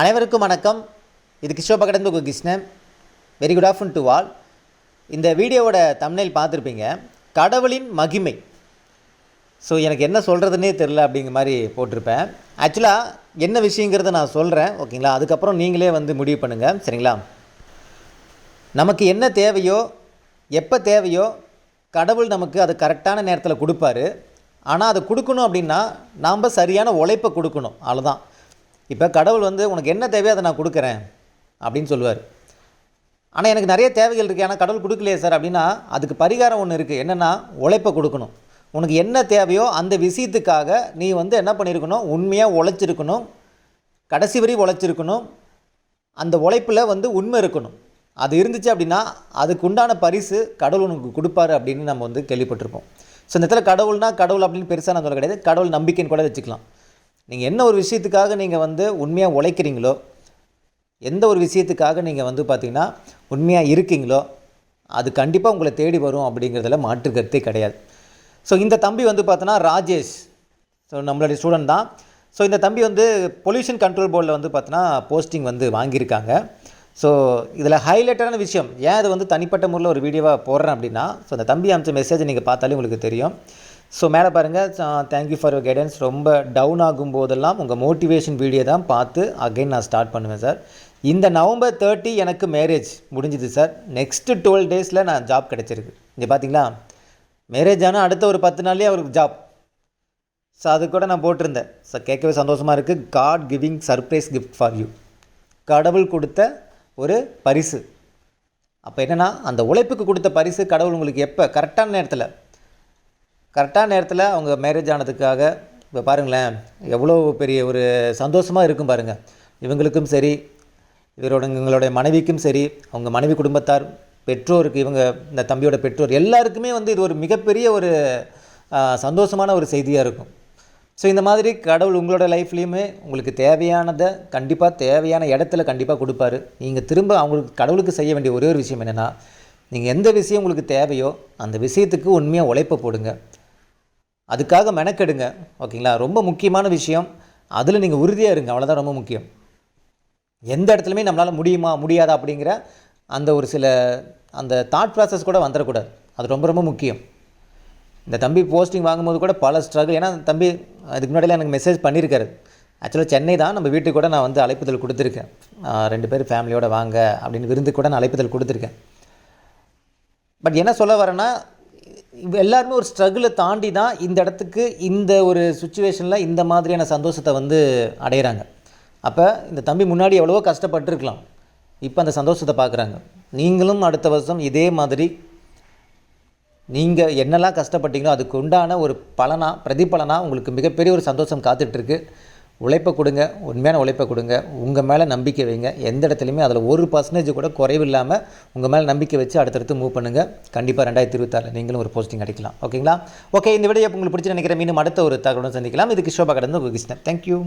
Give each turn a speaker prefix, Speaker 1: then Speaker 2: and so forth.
Speaker 1: அனைவருக்கும் வணக்கம். இது கிஷோப கடந்து Krishnan. Very good afternoon to all இந்த வீடியோவோட தமிழில் பார்த்துருப்பீங்க. கடவுளின் மகிமை. ஸோ எனக்கு என்ன சொல்கிறதுனே தெரில அப்படிங்கிற மாதிரி போட்டிருப்பேன். ஆக்சுவலாக என்ன விஷயங்கிறத நான் சொல்கிறேன் ஓகேங்களா அதுக்கப்புறம் நீங்களே வந்து முடிவு பண்ணுங்கள் சரிங்களா? நமக்கு என்ன தேவையோ எப்போ தேவையோ கடவுள் நமக்கு அது கரெக்டான நேரத்தில் கொடுப்பாரு. ஆனால் அதை கொடுக்கணும் அப்படின்னா நாம் சரியான உழைப்பை கொடுக்கணும். அவ்வளோதான் இப்போ கடவுள் வந்து உனக்கு என்ன தேவையோ அதை நான் கொடுக்குறேன் அப்படின்னு சொல்லுவார். ஆனால் எனக்கு நிறைய தேவைகள் இருக்குது ஆனால் கடவுள் கொடுக்கலையே சார் அப்படின்னா அதுக்கு பரிகாரம் ஒன்று இருக்குது என்னென்னா உழைப்பை கொடுக்கணும். உனக்கு என்ன தேவையோ அந்த விஷயத்துக்காக நீ வந்து என்ன பண்ணியிருக்கணும் உண்மையாக உழைச்சிருக்கணும். கடைசி வரி உழைச்சிருக்கணும். அந்த உழைப்பில் வந்து உண்மை இருக்கணும். அது இருந்துச்சு அப்படின்னா அதுக்கு உண்டான பரிசு கடவுள் உனக்கு கொடுப்பாரு அப்படின்னு நம்ம வந்து கேள்விப்பட்டிருப்போம். ஸோ இந்த இடத்துல கடவுள்னா கடவுள் அப்படின்னு பெருசாக நான் சொல்ல கிடையாது. கடவுள் நம்பிக்கைன்னு கூட வச்சுக்கலாம். நீங்கள் என்ன ஒரு விஷயத்துக்காக நீங்கள் வந்து உண்மையாக உழைக்கிறீங்களோ எந்த ஒரு விஷயத்துக்காக நீங்கள் வந்து பார்த்தீங்கன்னா உண்மையாக இருக்கீங்களோ அது கண்டிப்பாக உங்களை தேடி வரும் அப்படிங்கிறதுல மாற்று கருத்தே கிடையாது. ஸோ இந்த தம்பி வந்து பார்த்தோன்னா ராஜேஷ். ஸோ நம்மளுடைய ஸ்டூடெண்ட் தான். ஸோ இந்த தம்பி வந்து பொல்யூஷன் கண்ட்ரோல் போர்டில் வந்து பார்த்தோன்னா போஸ்டிங் வந்து வாங்கியிருக்காங்க. ஸோ இதில் ஹைலைட்டான விஷயம் ஏன் இது வந்து தனிப்பட்ட முறையில் ஒரு வீடியோவாக போடுறேன் அப்படின்னா ஸோ அந்த தம்பி அமிச்ச மெசேஜ் நீங்கள் பார்த்தாலே உங்களுக்கு தெரியும். ஸோ மேலே பாருங்கள் thank you for your guidance ரொம்ப டவுன் ஆகும் போதெல்லாம் உங்கள் மோட்டிவேஷன் வீடியோ தான் பார்த்து அகைன் நான் ஸ்டார்ட் பண்ணுவேன் சார் இந்த நவம்பர் தேர்ட்டி எனக்கு மேரேஜ் முடிஞ்சுது சார் நெக்ஸ்ட்டு டுவெல் டேஸில் நான் ஜாப் கிடச்சிருக்கு. இங்கே பார்த்தீங்களா மேரேஜ் ஆனால் அடுத்த ஒரு பத்து நாள்லேயே அவருக்கு ஜாப் ஸோ அது கூட நான் போட்டிருந்தேன். ஸோ கேட்கவே சந்தோஷமாக இருக்குது God giving surprise gift for you கடவுள் கொடுத்த ஒரு பரிசு. அப்போ என்னென்னா அந்த உழைப்புக்கு கொடுத்த பரிசு கடவுள் உங்களுக்கு எப்போ? கரெக்டான நேரத்தில். கரெக்டான நேரத்தில் அவங்க மேரேஜ் ஆனதுக்காக இப்போ பாருங்களேன் எவ்வளோ பெரிய ஒரு சந்தோஷமாக இருக்கும் பாருங்கள் இவங்களுக்கும் சரி இவரோட இவங்களுடைய மனைவிக்கும் சரி அவங்க மனைவி குடும்பத்தார் பெற்றோருக்கு இவங்க இந்த தம்பியோட பெற்றோர் எல்லாருக்குமே வந்து இது ஒரு மிகப்பெரிய ஒரு சந்தோஷமான ஒரு செய்தியாக இருக்கும். ஸோ இந்த மாதிரி கடவுள் உங்களோட லைஃப்லேயுமே உங்களுக்கு தேவையானதை கண்டிப்பாக தேவையான இடத்துல கண்டிப்பாக கொடுப்பாரு. நீங்கள் திரும்ப அவங்களுக்கு கடவுளுக்கு செய்ய வேண்டிய ஒரே ஒரு விஷயம் என்னென்னா நீங்கள் எந்த விஷயம் உங்களுக்கு தேவையோ அந்த விஷயத்துக்கு உண்மையாக உழைப்பை போடுங்க. அதுக்காக மெனக்கெடுங்க ஓகேங்களா? ரொம்ப முக்கியமான விஷயம். அதில் நீங்கள் உறுதியாக இருங்க அவ்வளோதான் ரொம்ப முக்கியம். எந்த இடத்துலையுமே நம்மளால் முடியுமா முடியாதா அப்படிங்கிற அந்த ஒரு சில அந்த தாட் ப்ராசஸ் கூட வந்துடக்கூடாது. அது ரொம்ப ரொம்ப முக்கியம். இந்த தம்பி போஸ்டிங் வாங்கும்போது கூட பல ஸ்ட்ரகிள் ஏன்னா தம்பி அதுக்கு முன்னாடியில் எனக்கு மெசேஜ் பண்ணியிருக்காரு. ஆக்சுவலாக சென்னை தான் நம்ம வீட்டுக்கு கூட நான் வந்து அழைப்புதல் கொடுத்துருக்கேன். ரெண்டு பேர் ஃபேமிலியோடு வாங்க அப்படின்னு விருந்து கூட நான் அழைப்புதல் கொடுத்துருக்கேன். பட் என்ன சொல்ல வரேன்னா எல்லாருமே ஒரு ஸ்ட்ரகிளை தாண்டி தான் இந்த இடத்துக்கு இந்த ஒரு சுச்சுவேஷனில் இந்த மாதிரியான சந்தோஷத்தை வந்து அடையிறாங்க. அப்போ இந்த தம்பி முன்னாடி எவ்வளவோ கஷ்டப்பட்டிருக்கலாம். இப்போ அந்த சந்தோஷத்தை பார்க்குறாங்க நீங்களும் அடுத்த வருஷம் இதே மாதிரி நீங்கள் என்னெல்லாம் கஷ்டப்பட்டீங்களோ அதுக்கு உண்டான ஒரு பலனாக பிரதிபலனாக உங்களுக்கு மிகப்பெரிய ஒரு சந்தோஷம் காத்துட்ருக்கு உழைப்பை கொடுங்க உண்மையான உழைப்பை கொடுங்க உங்கள் மேலே நம்பிக்கை வைங்க. எந்த இடத்துலையுமே அதில் ஒரு பர்சன்டேஜ் கூட குறைவு இல்லாமல் உங்கள் மேலே நம்பிக்கை வச்சு அடுத்தடுத்து மூவ் பண்ணுங்கள் கண்டிப்பாக ரெண்டாயிரத்தி இருபத்தாறு நீங்களும் ஒரு போஸ்டிங் அடிக்கலாம். ஓகேங்களா ஓகே இந்த வீடியோ உங்களுக்கு பிடிச்சி நினைக்கிறேன். மீண்டும் அடுத்த ஒரு தகவலும் சந்திக்கலாம். இதுக்கு ஷோபா கடந்து உங்கள் கிருஷ்ணன். தேங்க்யூ